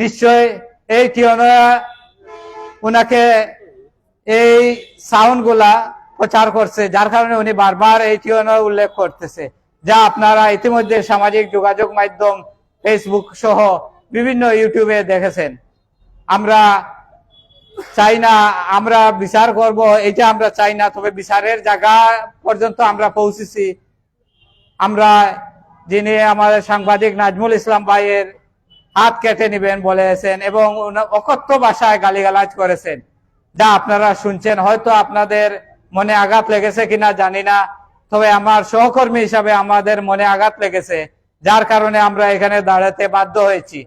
নিশ্চয় এই টিয়না ওনাকে এই সাউন্ডগুলা প্রচার করছে, যার কারণে উনি বারবার এই টিয়না উল্লেখ করতেছে, যা আপনারা ইতিমধ্যে সামাজিক যোগাযোগ মাধ্যম ফেসবুক সহ বিভিন্ন ইউটিউবে দেখেছেন। আমরা চাই না, আমরা বিচার করব, এটা আমরা চাই না, তবে বিচারের জায়গা পর্যন্ত আমরা পৌঁছেছি। আমরা যিনি আমাদের সাংবাদিক নাজমুল ইসলাম ভাইয়ের হাত কেটে নেবেন বলেছেন এবং অকথ্য ভাষায় গালিগালাজ করেছেন। যা আপনারা শুনছেন, হয়তো আপনাদের মনে আঘাত লেগেছে কিনা জানি না, তবে আমার সহকর্মী হিসাবে আমাদের মনে আঘাত লেগেছে, যার কারণে আমরা এখানে দাঁড়াতে বাধ্য হয়েছি।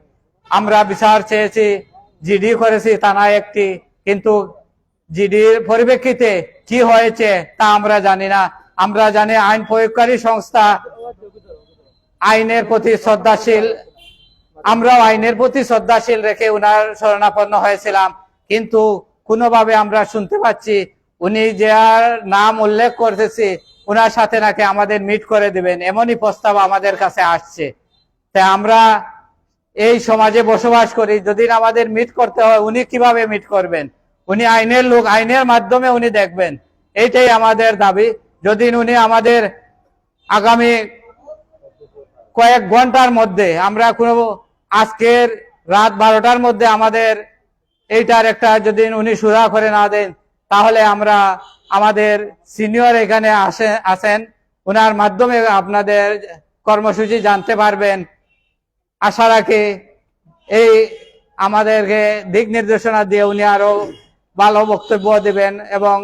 আমরা বিচার চেয়েছি, জিডি করেছি, থানায় একটি, কিন্তু জিডির পরিপ্রেক্ষিতে কি হয়েছে তা আমরা জানি না। আমরা জানি আইন প্রয়োগকারী সংস্থা আইনের প্রতি শ্রদ্ধাশীল আমরাও আইনের প্রতি শ্রদ্ধাশীল রেখে উনার শরণাপন্ন হয়েছিলাম। কিন্তু কোনোভাবে আমরা শুনতে পাচ্ছি, উনি যার নাম উল্লেখ করতেছি, উনার সাথে নাকি আমাদের মিট করে দিবেন, এমনই প্রস্তাব আমাদের কাছে আসছে। তাই আমরা এই সমাজে বসবাস করি, যদি আমাদের মিট করতে হয়, উনি কীভাবে মিট করবেন? উনি আইনের লোক, আইনের মাধ্যমে উনি দেখবেন। এইটাই আমাদের দাবি। যদি উনি আমাদের আগামী কয়েক ঘণ্টার মধ্যে আমরা কোনো আজকের রাত বারোটার মধ্যে আমাদের এইটার একটা যদি উনি সুরা করে না দেন, তাহলে আমরা আমাদের সিনিয়র এখানে আসে, আসেন। ওনার মাধ্যমে আপনাদের কর্মসূচি জানতে পারবেন। আশা রাখি এই আমাদেরকে দিক নির্দেশনা দিয়ে উনি আরও ভালো বক্তব্য দেবেন এবং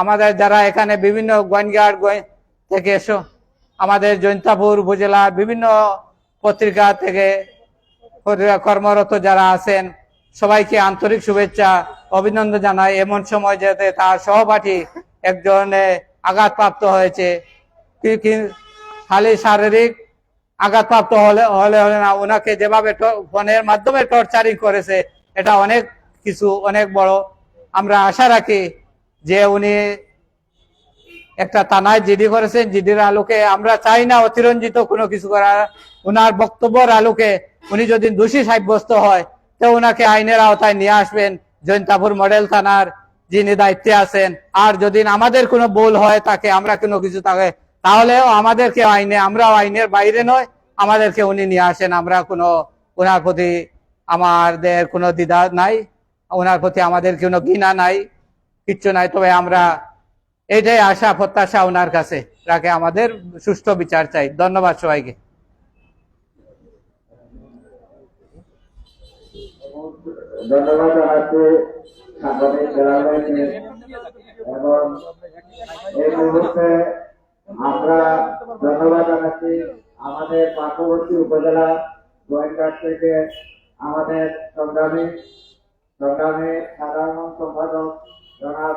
আমাদের যারা এখানে বিভিন্ন গোয়েনঘাট গোয়েন থেকে এসো, আমাদের জৈন্তাপুর উপজেলার বিভিন্ন পত্রিকা থেকে কর্মরত যারা আছেন, সবাইকে আন্তরিক শুভেচ্ছা, অভিনন্দন জানাই। এমন সময় যাতে তার সহপাঠী একজনে আঘাতপ্রাপ্ত হয়েছে। খালি শারীরিক আঘাতপ্রাপ্ত হলে হলে হলে না ওনাকে যেভাবে ফোনের মাধ্যমে টর্চারিং করেছে, এটা অনেক কিছু, অনেক বড়। আমরা আশা রাখি যে উনি একটা থানায় জিডি করেছেন, জিডির আলোকে আমরা চাই না অতিরঞ্জিত কোনো কিছু করার। ওনার বক্তব্যের আলোকে উনি যদি দোষী সাব্যস্ত হয়, তো ওনাকে আইনের আওতায় নিয়ে আসবেন। জৈন্তাপুর মডেল থানার যিনি দায়িত্বে আছেন, আর যদি আমাদের কোনো ভুল হয় তাকে আমরা কোনো কিছু তাকে তাহলেও আমাদেরকে আইনে আমরাও আইনের বাইরে নয়, আমাদেরকে উনি নিয়ে আসেন। আমরা কোনো ওনার প্রতি আমাদের কোনো দ্বিধা নাই ওনার প্রতি আমাদের কোনো ঘৃণা নাই, কিচ্ছু নাই। তবে আমরা এইটাই আশা, প্রত্যাশা ওনার কাছে। রাখে আমাদের সুষ্ঠু বিচার চাই। ধন্যবাদ সবাইকে। এবং আমরা ধন্যবাদ জানাচ্ছি আমাদের উপজেলা থেকে আমাদের সংগ্রামী সাধারণ সম্পাদক জনাব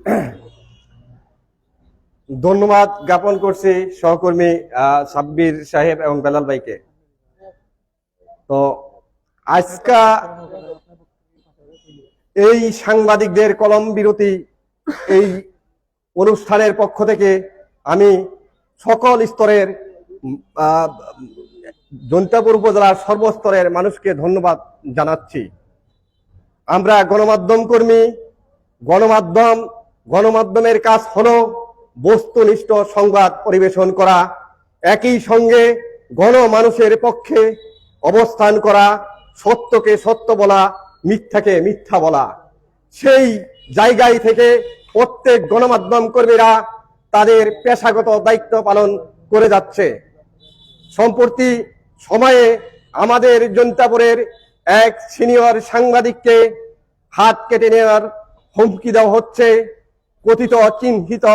ধন্যবাদ জ্ঞাপন করছি সহকর্মী সাব্বির সাহেব এবং বেলাল ভাইকে। তো আজকা এই সাংবাদিকদের কলম বিরতি এই অনুষ্ঠানের পক্ষ থেকে আমি সকল স্তরের জৈন্তাপুর উপজেলার সর্বস্তরের মানুষকে ধন্যবাদ জানাচ্ছি। আমরা গণমাধ্যম কর্মী, গণমাধ্যম গণমাধ্যমের কাজ হলো বস্তুনিষ্ঠ সংবাদ পরিবেশন করা, একই সঙ্গে গণমানুষের পক্ষে অবস্থান করা, সত্যকে সত্য বলা, মিথ্যাকে মিথ্যা বলা। সেই জায়গায় থেকে প্রত্যেক গণমাধ্যম কর্মীরা তাদের পেশাগত দায়িত্ব পালন করে যাচ্ছে। সম্প্রতি সময়ে আমাদের জনতাপুরের এক সিনিয়র সাংবাদিককে হাত কেটে নেওয়ার হুমকি দেওয়া হচ্ছে। কথিত চিহ্নিত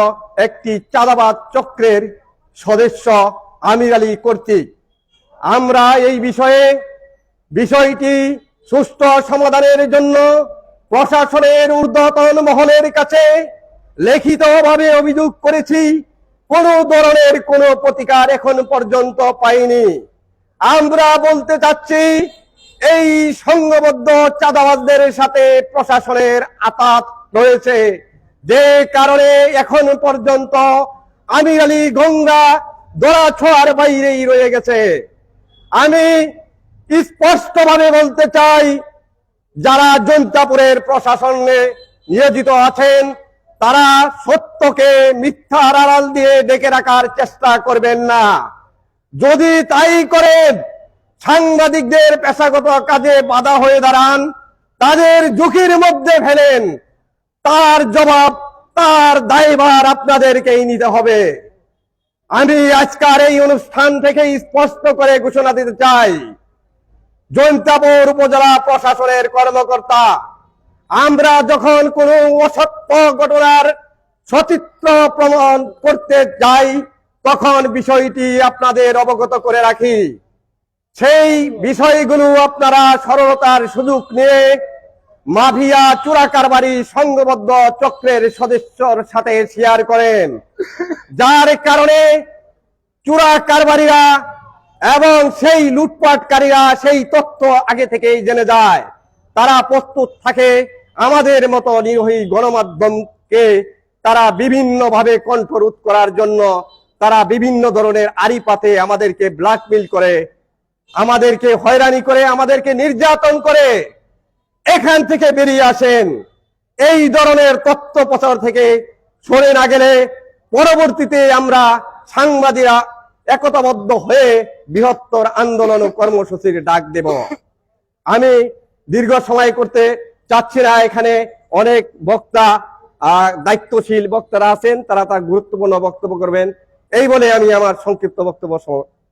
একটি চাঁদাবাদ চক্রের সদস্য আমির আলী কর্তৃক। আমরা এই বিষয়ে, বিষয়টি সুষ্ঠু সমাধানের জন্য প্রশাসনের ঊর্ধ্বতন মহলের কাছে লিখিতভাবে অভিযোগ করেছি, কোন ধরনের কোনো প্রতিকার এখন পর্যন্ত পাইনি। আমরা বলতে চাচ্ছি, এই সংঘবদ্ধ চাঁদাবাজদের সাথে প্রশাসনের আতাত রয়েছে। যে কারণে এখন পর্যন্ত আমির আলী গঙ্গা দোড়া ছোঁয়ার বাইরেই রয়ে গেছে। আমি স্পষ্টভাবে বলতে চাই, যারা জনতাপুরের প্রশাসনে নিয়োজিত আছেন, তারা সত্যকে মিথ্যার আড়াল দিয়ে ডেকে রাখার চেষ্টা করবেন না। যদি তাই করেন, সাংবাদিকদের পেশাগত কাজে বাধা হয়ে দাঁড়ান, তাদের ঝুঁকির মধ্যে ফেলেন। তার জবাব, তার দায়ভার আপনাদেরকেই নিতে হবে। আমি আজকের এই অনুষ্ঠান থেকে স্পষ্ট করে ঘোষণা দিতে চাই। জৈন্তাপুর উপজেলা প্রশাসনের কর্মকর্তা, আমরা যখন কোন অসত্য ঘটনার সচিত্র প্রমাণ করতে যাই, তখন বিষয়টি আপনাদের অবগত করে রাখি। সেই বিষয়গুলো আপনারা সরলতার সুযোগ নিয়ে মাভিয়া চূড়া কারবারি সংঘবদ্ধ চক্রের সদস্যর সাথে শেয়ার করেন। যার কারণে চূড়া কারবারিরা এবং সেই লুটপাটকারীরা সেই তথ্য আগে থেকেই জেনে যায়। তারা প্রস্তুত থাকে আমাদের মতো নিরীহী গণমাধ্যমকে তারা বিভিন্নভাবে কণ্ঠরোধ করার জন্য। তারা বিভিন্ন ধরনের আড়ি পাতে আমাদেরকে ব্ল্যাকমেল করে, আমাদেরকে হয়রানি করে, আমাদেরকে নির্যাতন করে। এখান থেকে বেরিয়ে আসেন। এই ধরনের তত্ত্ব প্রচার থেকে সরে না গেলে পরবর্তীতে আমরা সাংবাদিকরা একতাবদ্ধ হয়ে বৃহত্তর আন্দোলন ও কর্মসূচির ডাক দেব। আমি দীর্ঘ সময় করতে চাচ্ছি না, এখানে অনেক বক্তা দায়িত্বশীল বক্তারা আছেন, তারা তার গুরুত্বপূর্ণ বক্তব্য করবেন। এই বলে আমি আমার সংক্ষিপ্ত বক্তব্য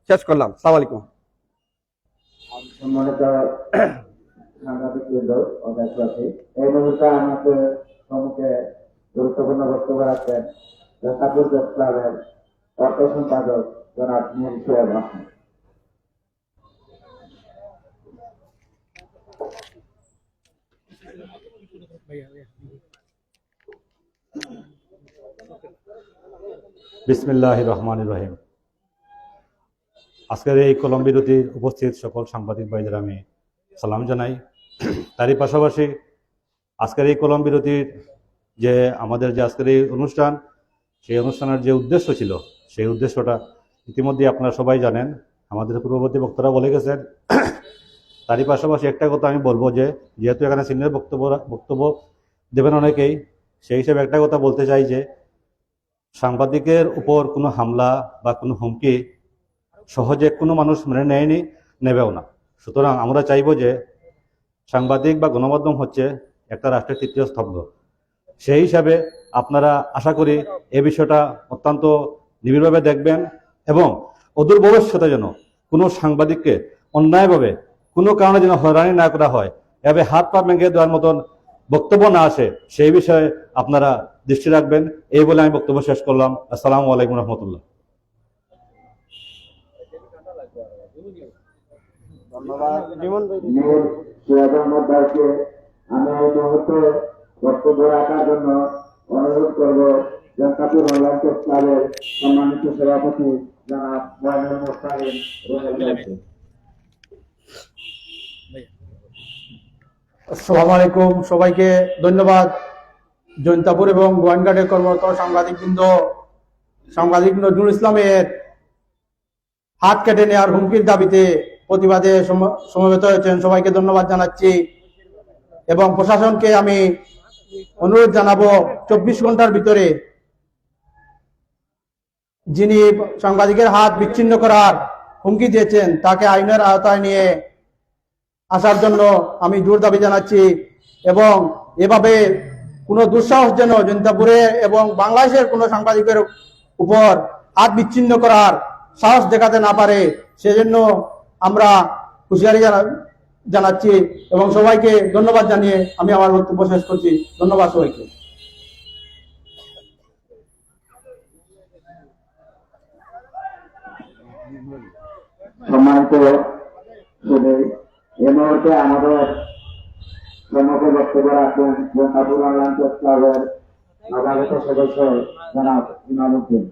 শেষ করলাম। সালাম আলাইকুম। সাংবাদিক বৃন্দ ও দেশবাসী এই মুহূর্তে আমাদের সম্মুখে গুরুত্বপূর্ণ বক্তব্য রাখছেন প্রেস ক্লাবের অর্থ সম্পাদক জনাব সোহেব আহমেদ বিসমিল্লাহ রহমান রহিম। আজকের এই কলম উপস্থিত সকল সাংবাদিক ভাইদের আমি সালাম জানাই। তারই পাশাপাশি আজকের এই কলম বিরতির যে আমাদের যে আজকের এই অনুষ্ঠান, সেই অনুষ্ঠানের যে উদ্দেশ্য ছিল, সেই উদ্দেশ্যটা ইতিমধ্যে আপনারা সবাই জানেন, আমাদের পূর্ববর্তী বক্তারা বলে গেছেন। তারই পাশাপাশি একটা কথা আমি বলব যে, যেহেতু এখানে সিনিয়র বক্তব্য বক্তব্য দেবেন অনেকেই, সেই হিসেবে একটা কথা বলতে চাই যে, সাংবাদিকের উপর কোনো হামলা বা কোনো হুমকি সহজে কোনো মানুষ মেনে নেয়নি, নেবেও না। সুতরাং আমরা চাইব যে সাংবাদিক বা গণমাধ্যম হচ্ছে একটা রাষ্ট্রের তৃতীয় স্তম্ভ। সেই হিসাবে আপনারা আশা করি এ বিষয়টা অত্যন্ত নিবিড়ভাবে দেখবেন এবং অদূর ভবিষ্যতে যেন কোনো সাংবাদিককে অন্যায়ভাবে কোনো কারণে যেন হয়রানি না করা হয়, এভাবে হাত পা ভেঙে দেওয়ার মতন বক্তব্য না আসে, সেই বিষয়ে আপনারা দৃষ্টি রাখবেন। এই বলে আমি বক্তব্য শেষ করলাম। আসসালামু আলাইকুম রহমতুল্লাহ। মীর ভাইকে আমি এই মুহূর্তে বক্তব্য রাখার জন্য অনুরোধ করব জাকাতুল অনলাইন ক্লাবের সম্মানিত সভাপতি আলাইকুম, সবাইকে ধন্যবাদ। জৈন্তাপুর এবং গোয়াইনঘাটের কর্মরত সাংবাদিকবৃন্দ, সাংবাদিক নজরুল ইসলামের হাত কেটে নেওয়ার হুমকির দাবিতে প্রতিবাদে সমবেত হয়েছেন। সবাইকে ধন্যবাদ জানাচ্ছি এবং প্রশাসনকে আমি অনুরোধ জানাব, চব্বিশ ঘণ্টার ভিতরে যিনি সাংবাদিকের হাত বিচ্ছিন্ন করার হুমকি দিয়েছেন, তাকে আইনের আওতায় নিয়ে আসার জন্য আমি জোর দাবি জানাচ্ছি এবং এভাবে কোনো দুঃসাহস যেন জনতাপুরে এবং বাংলাদেশের কোনো সাংবাদিকের উপর হাত বিচ্ছিন্ন করার সাহস দেখাতে না পারে, সেজন্য আমরা হুঁশিয়ারি জানা- জানাচ্ছি এবং সবাইকে ধন্যবাদ জানিয়ে আমি আমার বক্তব্য শেষ করছি। ধন্যবাদ সবাইকে। সম্মানিত এই মুহূর্তে আমাদের সম্মুখে বক্তব্য রাখবেন সদস্য জনাব ইমামুদ্দিন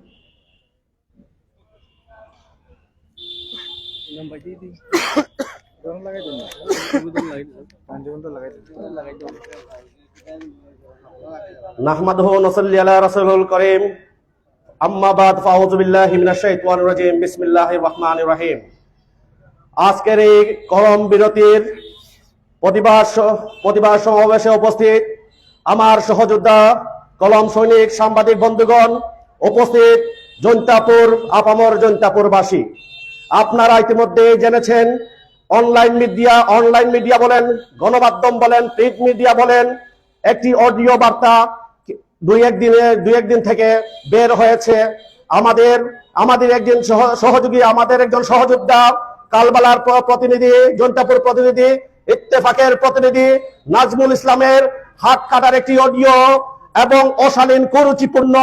নাহমাদুহু নসাল্লি আলা রাসূলুল করিম। আম্মা বাদ ফাউযু বিল্লাহি মিনাশ শাইতানির রাজিম। বিসমিল্লাহির রহমানির রহিম। আজকের এই কলম বিরতির প্রতিবাদ সমাবেশে উপস্থিত আমার সহযোদ্ধা কলম সৈনিক সাংবাদিক বন্ধুগণ উপস্থিত জৈন্তাপুর আপামর জৈন্তাপুরবাসী। আপনারা ইতিমধ্যে জেনেছেন অনলাইন মিডিয়া অনলাইন মিডিয়া বলেন, গণমাধ্যম বলেন প্রিন্ট মিডিয়া বলেন, একটি অডিও বার্তা দুই একদিনে, দুই একদিন থেকে বের হয়েছে। আমাদের আমাদের একজন সহ- সহযোগী, আমাদের একজন সহযোদ্ধা, কালবালার প্রতিনিধি জন্তাপুর প্রতিনিধি, ইত্তেফাকের প্রতিনিধি, নাজমুল ইসলামের হাত কাটার একটি অডিও এবং অশালীন, কুরুচিপূর্ণ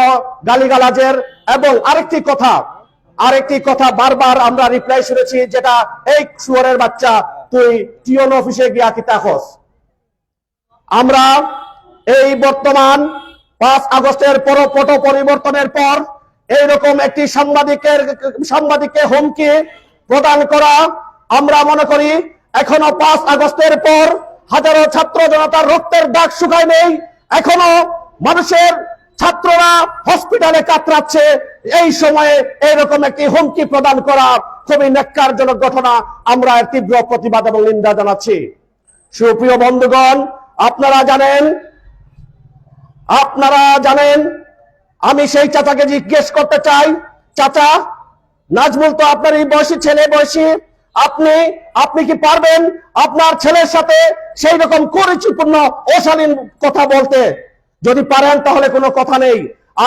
গালিগালাজের এবং আরেকটি কথা আরেকটি কথা বারবার আমরা রিপ্লাই শুনেছি, যেটা, এই সুয়ারের বাচ্চা, তুই টিওন অফিসে গিয়া কি তাকস আমরা এই বর্তমান পাঁচ আগস্টের পর পট পরিবর্তনের পর এইরকম একটি সাংবাদিকের, সাংবাদিককে হুমকি প্রদান করা আমরা মনে করি এখনও পাঁচ আগস্টের পর হাজারো ছাত্র জনতার রক্তের দাগ শুকায় নেই। এখনও মানুষের ছাত্ররা হসপিটালে কাতরাচ্ছে। এই সময়ে এইরকম একটি হুমকি প্রদান করা খুবই ন্যাক্কারজনক ঘটনা আমরা তীব্র প্রতিবাদ এবং নিন্দা জানাচ্ছি। সুপ্রিয় বন্ধুগণ, আপনারা জানেন আপনারা জানেন, আমি সেই চাচাকে জিজ্ঞেস করতে চাই। চাচা, নাজমুল তো আপনার এই বয়সী ছেলে বয়সী। আপনি আপনি কি পারবেন আপনার ছেলের সাথে সেই রকম কুরুচিপূর্ণ, অশালীন কথা বলতে? যদি পারেন তাহলে কোনো কথা নেই।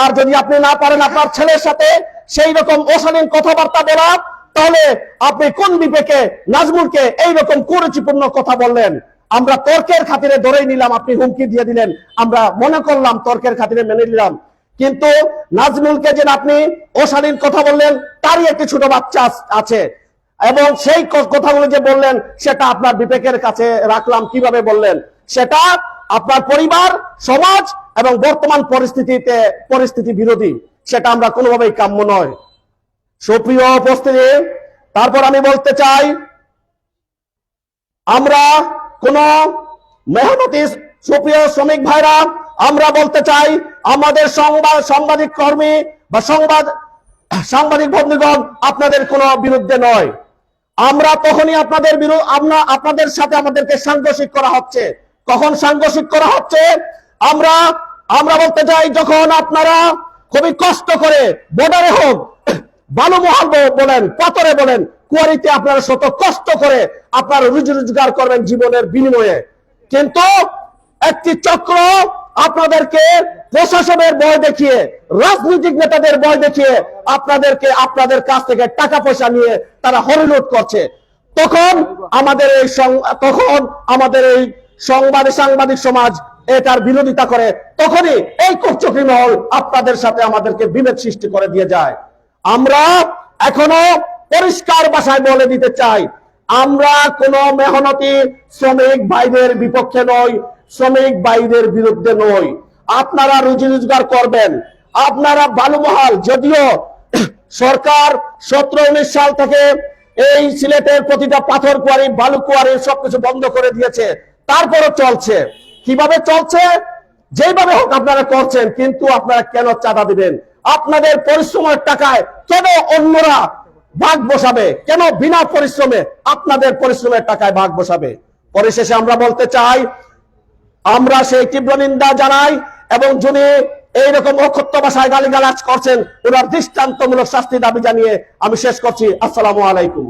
আর যদি আপনি না পারেন আপনার ছেলের সাথে সেই রকম অশালীন কথাবার্তা বলা তাহলে আপনি কোন বিবেকে, নাজমুলকে এই রকম কুরুচিপূর্ণ কথা বললেন? আমরা তর্কের খাতিরে ধরেই নিলাম, আপনি হুমকি দিয়ে দিলেন। আমরা মনে করলাম তর্কের খাতিরে মেনে নিলাম। কিন্তু নাজমুলকে যে আপনি অশালীন কথা বললেন, তারই একটি ছোট বাচ্চা আছে। এবং সেই কথাগুলো যে বললেন, সেটা আপনার বিবেকের কাছে রাখলাম। কীভাবে বললেন? সেটা আপনার পরিবার, সমাজ এবং বর্তমান পরিস্থিতিতে পরিস্থিতি বিরোধী, সেটা আমরা কোনোভাবেই কাম্য নয়। সুপ্রিয় উপস্থিতি, তারপর আমি বলতে চাই, আমরা কোন মেহনতি সুপ্রিয় শ্রমিক ভাইরা, আমরা বলতে চাই, আমাদের সংবাদ, সাংবাদিক কর্মী বা সংবাদ, সাংবাদিক বন্ধুগণ, আপনাদের কোনো বিরুদ্ধে নয়। আমরা তখনই আপনাদের বিরুদ্ধে আপনাদের সাথে আমাদেরকে সাংঘর্ষিক করা হচ্ছে। কখন সাংঘর্ষিক করা হচ্ছে? আমরা আমরা বলতে চাই যখন আপনারা খুবই কষ্ট করে বর্ডারে হোক বালুমহাল বলেন, পাথরে বলেন, কুয়ারিতে আপনারা শত কষ্ট করে আপনারা রুজি রোজগার করবেন জীবনের বিনিময়ে। কিন্তু একটি চক্র আপনাদেরকে প্রশাসনের ভয় দেখিয়ে, রাজনৈতিক নেতাদের ভয় দেখিয়ে আপনাদেরকে আপনাদের কাছ থেকে টাকা পয়সা নিয়ে তারা হরিলুট করছে। তখন আমাদের এই তখন আমাদের এই সংবাদ সাংবাদিক সমাজ এটার বিরোধিতা করে, তখনই এই কুচক্রী মহল আপনাদের সাথে আমাদেরকে বিভেদ সৃষ্টি করে দিয়ে যায়। আমরা এখনও পরিষ্কার ভাষায় বলে দিতে চাই, আমরা কোন মেহনতি শ্রমিক ভাইদের বিপক্ষে নই, শ্রমিক ভাইদের বিরুদ্ধে নই। আপনারা রুজি রোজগার করবেন, আপনারা বালুমহাল যদিও সরকার সতেরো উনিশ সাল থেকে এই সিলেটের প্রতিটা পাথর কুয়ারি, বালু কুয়ারি সবকিছু বন্ধ করে দিয়েছে, তারপরও চলছে। কীভাবে চলছে? যেভাবে হোক আপনারা করছেন, কিন্তু আপনারা কেন চাঁদা দিবেন? আপনাদের পরিশ্রমের টাকায় কেন অন্যরা ভাগ বসাবে? কেন বিনা পরিশ্রমে আপনাদের পরিশ্রমের টাকায় ভাগ বসাবে? পরিশেষে আমরা বলতে চাই, আমরা সেই তীব্র নিন্দা জানাই এবং যিনি এইরকম অক্ষত্য ভাষায় গালিগালাজ করছেন ওনার দৃষ্টান্তমূলক শাস্তি দাবি জানিয়ে আমি শেষ করছি। আসসালামু আলাইকুম।